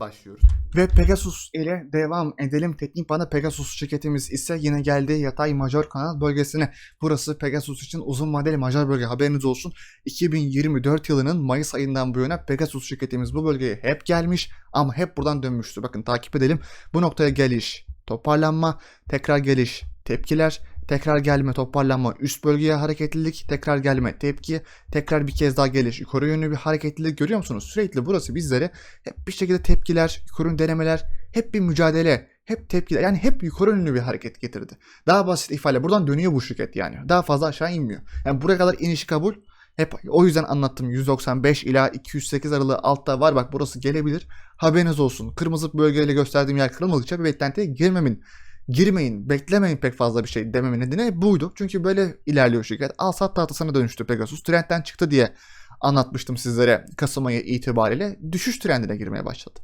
başlıyoruz. Ve Pegasus ile devam edelim. Teknik bana Pegasus şirketimiz ise yine geldi yatay major kanal bölgesine. Burası Pegasus için uzun vadeli major bölge haberiniz olsun. 2024 yılının Mayıs ayından bu yana Pegasus şirketimiz bu bölgeye hep gelmiş ama hep buradan dönmüştü. Bakın takip edelim. Bu noktaya geliş, toparlanma, tekrar geliş, tepkiler, tekrar gelme, toparlanma, üst bölgeye hareketlilik, tekrar gelme, tepki, tekrar bir kez daha geliş, yukarı yönlü bir hareketlilik görüyor musunuz? Sürekli burası bizlere hep bir şekilde tepkiler, yukarı yönlü denemeler, hep bir mücadele, hep tepkiler. Yani hep yukarı yönlü bir hareket getirdi. Daha basit ifade buradan dönüyor bu şirket yani. Daha fazla aşağı inmiyor. Yani buraya kadar inişi kabul. Hep o yüzden anlattım 195 ila 208 aralığı altta var bak burası gelebilir. Haberiniz olsun. Kırmızı bölgeyle gösterdiğim yer kırılmadıkça bir beklentiye girmemin girmeyin, beklemeyin pek fazla bir şey dememin nedeni buydu. Çünkü böyle ilerliyor şirket. Al sat tahtasına dönüştü Pegasus. Trendten çıktı diye anlatmıştım sizlere Kasım ayı itibariyle. Düşüş trendine girmeye başladı.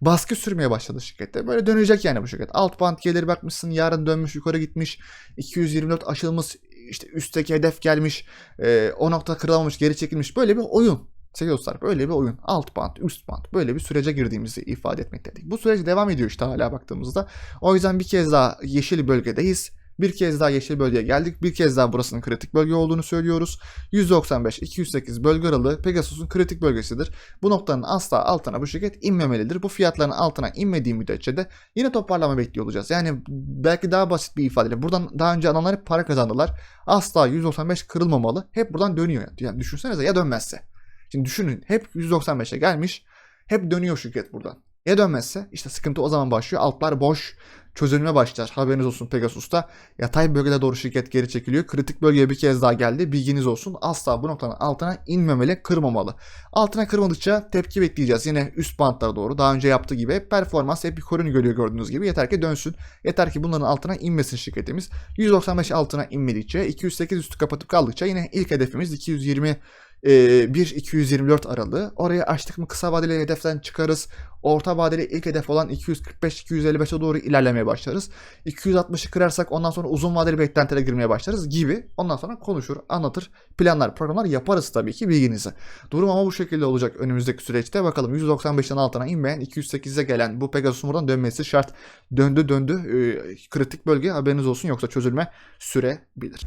Baskı sürmeye başladı şirkette. Böyle dönecek yani bu şirket. Alt band gelir bakmışsın yarın dönmüş yukarı gitmiş. 224 aşılmış işte üstteki hedef gelmiş. E, o nokta kırılmamış geri çekilmiş. Böyle bir oyun. Sevgili dostlar böyle bir oyun. Alt band, üst band böyle bir sürece girdiğimizi ifade etmekteydik. Bu süreç devam ediyor işte hala baktığımızda. O yüzden bir kez daha yeşil bölgedeyiz. Bir kez daha yeşil bölgeye geldik. Bir kez daha burasının kritik bölge olduğunu söylüyoruz. 195-208 bölge aralığı Pegasus'un kritik bölgesidir. Bu noktanın asla altına bu şirket inmemelidir. Bu fiyatların altına inmediği müddetçe de yine toparlama bekliyor olacağız. Yani belki daha basit bir ifadeyle buradan daha önce alanlar hep para kazandılar. Asla 195 kırılmamalı. Hep buradan dönüyor. Yani düşünsenize ya dönmezse. Şimdi düşünün hep 195'e gelmiş. Hep dönüyor şirket buradan. Ya dönmezse işte sıkıntı o zaman başlıyor. Altlar boş. Çözülme başlar. Haberiniz olsun Pegasus'ta. Yatay bölgede doğru şirket geri çekiliyor. Kritik bölgeye bir kez daha geldi. Bilginiz olsun. Asla bu noktanın altına inmemeli, kırmamalı. Altına kırmadıkça tepki bekleyeceğiz. Yine üst bantlara doğru. Daha önce yaptığı gibi performans hep yukarı görüyor gördüğünüz gibi. Yeter ki dönsün. Yeter ki bunların altına inmesin şirketimiz. 195 altına inmedikçe, 208 üstü kapatıp kaldıkça yine ilk hedefimiz 220 1-224 aralığı. Oraya açtık mı kısa vadeli hedeften çıkarız. Orta vadeli ilk hedef olan 245-255'e doğru ilerlemeye başlarız. 260'ı kırarsak ondan sonra uzun vadeli beklentilere girmeye başlarız gibi. Ondan sonra konuşur, anlatır, planlar, programlar yaparız tabii ki bilginize. Durum ama bu şekilde olacak önümüzdeki süreçte. Bakalım 195'ten altına inmeyen 208'e gelen bu Pegasus'un buradan dönmesi şart. Döndü döndü. Ee, kritik bölge haberiniz olsun yoksa çözülme sürebilir.